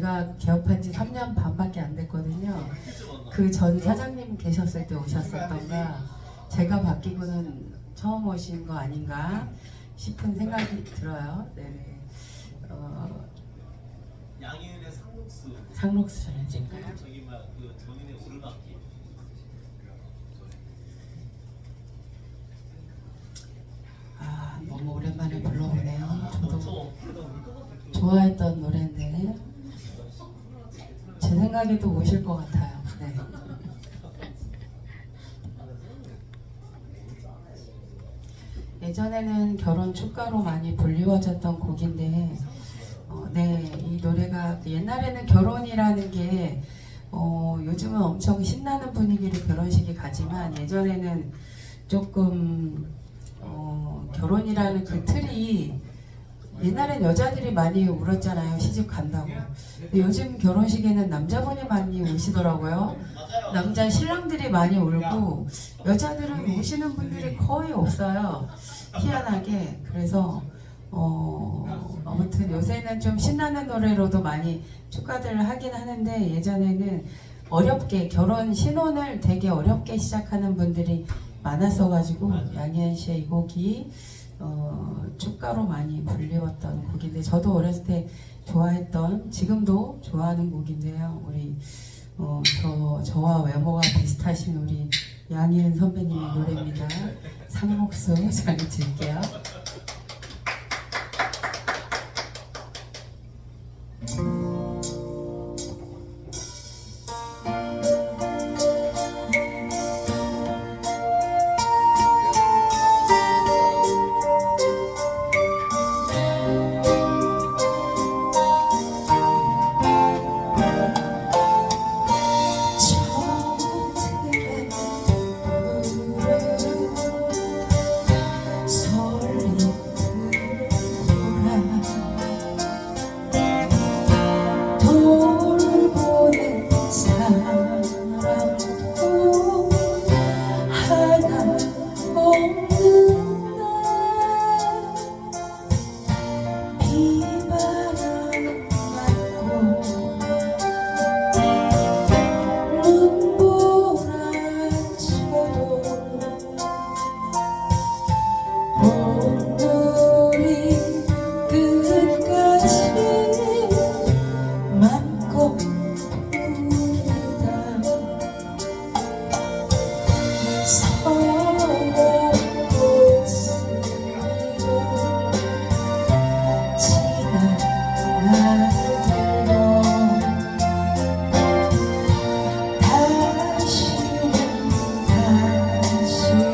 제가 개업한 지 3년 반밖에 안 됐거든요. 그 전 사장님 계셨을 때 오셨었던가 제가 바뀌고는 처음 오신 거 아닌가 싶은 생각이 들어요. 네. 어, 양희은의 상록수 상록수 전해질까요? 저기 막그 전인의 오르막길 아 너무 오랜만에 불러보네요. 저도 좋아했던 제 생각에도 오실 것 같아요. 네. 예전에는 결혼 축가로 많이 불리워졌던 곡인데, 어, 네, 이 노래가 옛날에는 결혼이라는 게 어, 요즘은 엄청 신나는 분위기를 결혼식이 가지만 예전에는 조금 어, 결혼이라는 그 틀이 옛날엔 여자들이 많이 울었잖아요. 시집 간다고. 근데 요즘 결혼식에는 남자분이 많이 우시더라고요. 남자 신랑들이 많이 울고 여자들은 우시는 분들이 거의 없어요. 희한하게. 그래서 어 아무튼 요새는 좀 신나는 노래로도 많이 축가들을 하긴 하는데 예전에는 어렵게 결혼 신혼을 되게 어렵게 시작하는 분들이 많았어가지고 양희은 씨의 이 곡이 어, 축가로 많이 불리웠던 곡인데 저도 어렸을 때 좋아했던 지금도 좋아하는 곡인데요. 우리 어, 저 저와 외모가 비슷하신 우리 양희은 선배님의 노래입니다. 상목수 잘 들게요. 다시는 다시는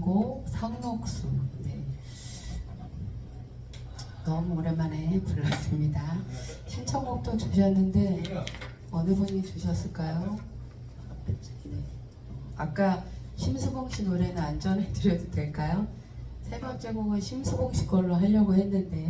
곡 상록수. 네. 너무 오랜만에 불렀습니다. 신청곡도 주셨는데 어느 분이 주셨을까요? 네. 아까 심수봉 씨 노래는 안 전해 드려도 될까요? 세 번째 곡은 심수봉 씨 걸로 하려고 했는데